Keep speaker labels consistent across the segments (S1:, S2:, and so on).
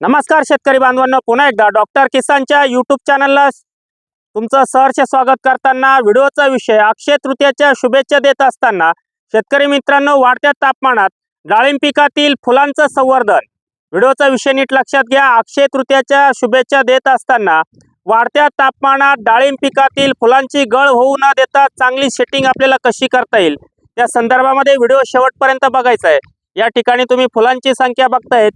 S1: नमस्कार शेतकरी बांधवांना पुन्हा एकदा डॉक्टर किसानच्या युट्यूब चॅनलला तुमचं सहर्ष स्वागत करताना व्हिडिओचा विषय अक्षय तृतीयाच्या शुभेच्छा देत असताना शेतकरी मित्रांनो वाढत्या तापमानात डाळिंब पिकातील फुलांचं संवर्धन. व्हिडिओचा विषय नीट लक्षात घ्या. अक्षय तृतीयाच्या शुभेच्छा देत असताना वाढत्या तापमानात डाळिंब पिकातील फुलांची गळ होऊ न देता चांगली सेटिंग आपल्याला कशी करता येईल? त्या संदर्भामध्ये व्हिडिओ शेवटपर्यंत बघायचा आहे. या ठिकाणी तुम्ही फुलांची संख्या बघतायत.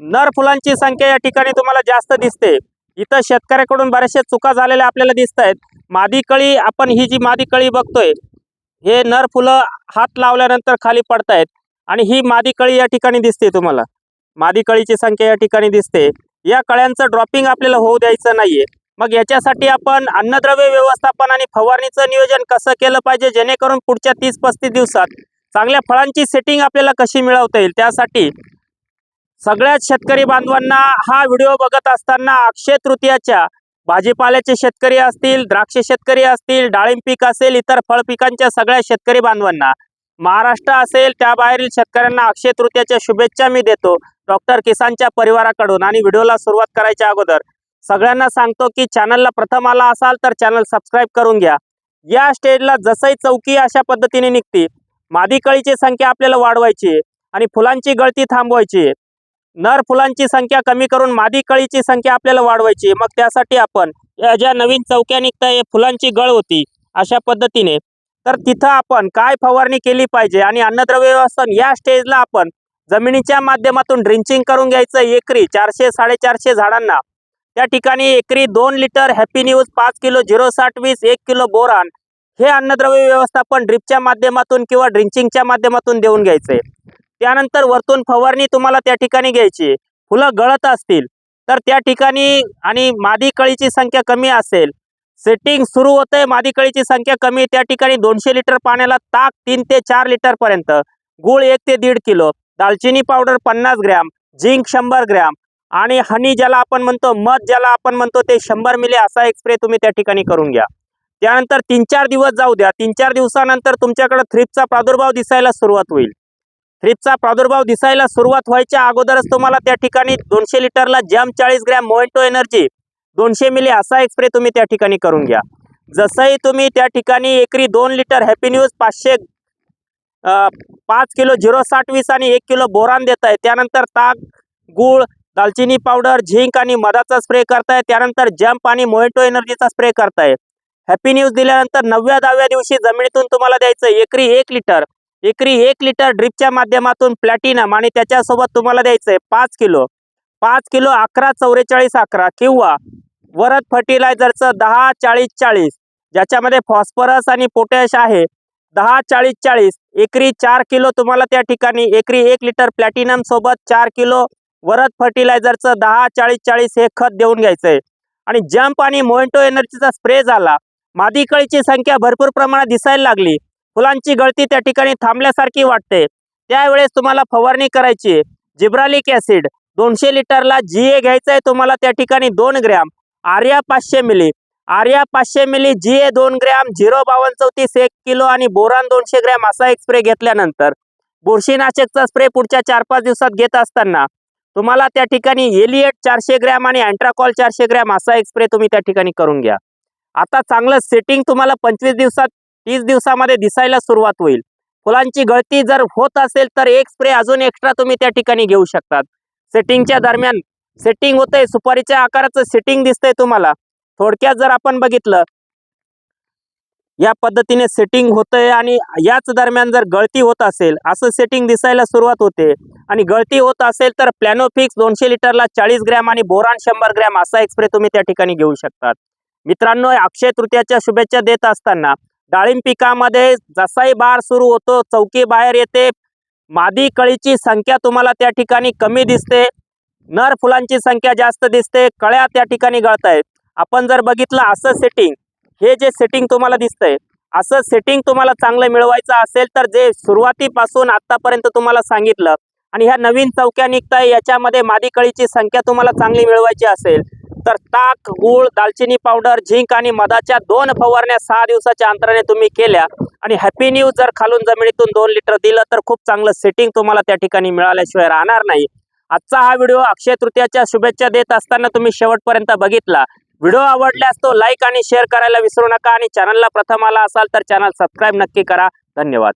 S1: नर फुलांची संख्या या ठिकाणी तुम्हाला जास्त दिसते. इथं शेतकऱ्याकडून बऱ्याचशा चुका झालेल्या आपल्याला दिसत आहेत मादी कळी आपण ही जी मादी कळी बघतोय हे नर फुलं हात लावल्यानंतर खाली पडतायत आणि ही मादी कळी या ठिकाणी दिसते तुम्हाला. मादी कळीची संख्या या ठिकाणी दिसते. या कळ्यांचं ड्रॉपिंग आपल्याला होऊ द्यायचं नाहीये. मग याच्यासाठी आपण अन्नद्रव्य व्यवस्थापन आणि फवारणीचं नियोजन कसं केलं पाहिजे जेणेकरून पुढच्या तीस पस्तीस दिवसात चांगल्या फळांची सेटिंग आपल्याला कशी मिळवता येईल त्यासाठी सगळ्याच शेतकरी बांधवांना हा व्हिडिओ बघत असताना अक्षय तृतीयाच्या भाजीपाल्याचे शेतकरी असतील द्राक्ष शेतकरी असतील डाळिंब पीक असेल इतर फळ पिकांच्या सगळ्या शेतकरी बांधवांना महाराष्ट्र असेल त्या बाहेरील शेतकऱ्यांना अक्षय तृतीयाच्या शुभेच्छा मी देतो. डॉक्टर किसानच्या परिवाराकडून आणि व्हिडिओला सुरुवात करायच्या अगोदर सगळ्यांना सांगतो की चॅनलला प्रथम आला असाल तर चॅनल सबस्क्राईब करून घ्या. या स्टेजला जसंही चौकी अशा पद्धतीने निघते. मादी कळीची संख्या आपल्याला वाढवायची आणि फुलांची गळती थांबवायची नर फुलांची संख्या कमी करून मादी कळीची संख्या आपल्याला वाढवायची मग त्यासाठी आपण या ज्या नवीन चौक्या निघताय फुलांची गळ होती अशा पद्धतीने. तर तिथं आपण काय फवारणी केली पाहिजे आणि अन्नद्रव्य व्यवस्थापन या स्टेजला आपण जमिनीच्या माध्यमातून ड्रिंचिंग करून घ्यायचं एकरी चारशे साडेचारशे झाडांना. त्या ठिकाणी एकरी दोन लिटर हॅपी न्यूज पाच किलो झिरो साठ वीस एक किलो बोरान हे अन्नद्रव्य व्यवस्थापन ड्रिपच्या माध्यमातून किंवा ड्रिंचिंगच्या माध्यमातून देऊन घ्यायचे त्यानंतर वरतून फवारणी तुम्हाला त्या ठिकाणी घ्यायची. फुलं गळत असतील तर त्या ठिकाणी आणि मादी कळीची संख्या कमी असेल. सेटिंग सुरू होतंय मादी कळीची संख्या कमी त्या ठिकाणी दोनशे लिटर पाण्याला ताक तीन ते चार लिटर पर्यंत. गुळ एक ते दीड किलो. दालचिनी पावडर पन्नास ग्रॅम झिंक शंभर ग्रॅम आणि हनी ज्याला आपण म्हणतो मध ज्याला आपण म्हणतो ते शंभर मिली असा एक स्प्रे तुम्ही त्या ठिकाणी करून घ्या. त्यानंतर तीन चार दिवस जाऊ द्या. तीन चार दिवसानंतर तुमच्याकडे थ्रिपचा प्रादुर्भाव दिसायला सुरुवात होईल. थ्रिपचा प्रादुर्भाव दिसायला सुरुवात व्हायच्या अगोदरच तुम्हाला त्या ठिकाणी दोनशे लिटरला जॅम चाळीस ग्रॅम मोएंटो एनर्जी दोनशे मिली असा एक स्प्रे तुम्ही त्या ठिकाणी करून घ्या. जसंही तुम्ही त्या ठिकाणी एकरी दोन लिटर हॅपी न्यूज पाचशे पाच किलो झिरो साठ वीस आणि एक किलो बोरान देत आहे त्यानंतर ताक गूळ दालचिनी पावडर झिंक आणि मधाचा स्प्रे करताय. त्यानंतर जम्प आणि मोएटो एनर्जीचा स्प्रे करताय. हॅपी न्यूज दिल्यानंतर नवव्या दहाव्या दिवशी जमिनीतून तुम्हाला द्यायचं एकरी एक लिटर. एकरी एक लिटर ड्रिपच्या माध्यमातून प्लॅटिनम आणि त्याच्यासोबत तुम्हाला द्यायचंय पाच किलो. पाच किलो अकरा चौवेचाळीस अकरा किंवा वरद फर्टिलायझरचं दहा चाळीस चाळीस ज्याच्यामध्ये फॉस्फरस आणि पोटॅश आहे दहा चाळीस चाळीस एकरी चार किलो तुम्हाला त्या ठिकाणी एकरी एक लिटर प्लॅटिनम सोबत चार किलो वरद फर्टिलायझरचं दहा चाळीस चाळीस हे खत देऊन घ्यायचंय. आणि जम्प आणि मोएंटो एनर्जीचा स्प्रे झाला. मादी कळीची संख्या भरपूर प्रमाणात दिसायला लागली. फुलांची गळती त्या ठिकाणी थांबल्यासारखी वाटते. त्यावेळेस तुम्हाला फवारणी करायची. जिब्रालिक ॲसिड दोनशे लिटरला जी ए घ्यायचं आहे तुम्हाला त्या ठिकाणी दोन ग्रॅम. आर्या पाचशे मिली. आर्या पाचशे मिली जी ए दोन ग्रॅम झिरो बावन्न चौतीस एक किलो आणि बोरान दोनशे ग्रॅम असा एक स्प्रे घेतल्यानंतर बुरशीनाशकचा स्प्रे पुढच्या चार पाच दिवसात घेत असताना तुम्हाला त्या ठिकाणी एलिएट चारशे ग्रॅम आणि अँट्राकॉल चारशे ग्रॅम असा एक स्प्रे तुम्ही त्या ठिकाणी करून घ्या. आता चांगलं सेटिंग तुम्हाला पंचवीस दिवसात तीस दिवसामध्ये दिसायला सुरुवात होईल. फुलांची गळती जर होत असेल तर एक स्प्रे अजून एक्स्ट्रा तुम्ही त्या ठिकाणी घेऊ शकतात. सेटिंगच्या दरम्यान सेटिंग होतंय. सुपारीच्या आकाराचं सेटिंग दिसतंय तुम्हाला. थोडक्यात जर आपण बघितलं या पद्धतीने सेटिंग होतंय आणि याच दरम्यान जर गळती होत असेल असं सेटिंग दिसायला सुरुवात होते. आणि गळती होत असेल तर प्लॅनोफिक्स दोनशे लिटरला चाळीस ग्रॅम आणि बोरान शंभर ग्रॅम असा एक स्प्रे तुम्ही त्या ठिकाणी घेऊ शकतात. मित्रांनो अक्षय तृतीयाच्या शुभेच्छा देत असताना डाळिंब पिकामध्ये जसाही बार सुरू होतो चौकी बाहेर येते. मादी कळीची संख्या तुम्हाला त्या ठिकाणी कमी दिसते. नर फुलांची संख्या जास्त दिसते. कळ्या त्या ठिकाणी गळत आहेत आपण जर बघितलं असं सेटिंग हे जे सेटिंग तुम्हाला दिसतंय असं सेटिंग तुम्हाला चांगलं मिळवायचं असेल तर जे सुरुवातीपासून आतापर्यंत तुम्हाला सांगितलं आणि ह्या नवीन चौक्या निघताय याच्यामध्ये मादी कळीची संख्या तुम्हाला चांगली मिळवायची असेल तर ताक गूळ दालचिनी पावडर झिंक आणि मधाच्या दोन फवारण्या सहा दिवसाच्या अंतराने तुम्ही केल्या आणि हॅपी न्यूज जर खालून जमिनीतून दोन लिटर दिलं तर खूप चांगलं सेटिंग तुम्हाला त्या ठिकाणी मिळाल्याशिवाय राहणार नाही. आजचा हा व्हिडिओ अक्षय तृतीयाच्या शुभेच्छा देत असताना तुम्ही शेवटपर्यंत बघितला. व्हिडिओ आवडल्यास तो लाईक आणि शेअर करायला विसरू नका आणि चॅनलला प्रथम आला असाल तर चॅनल सबस्क्राईब नक्की करा. धन्यवाद.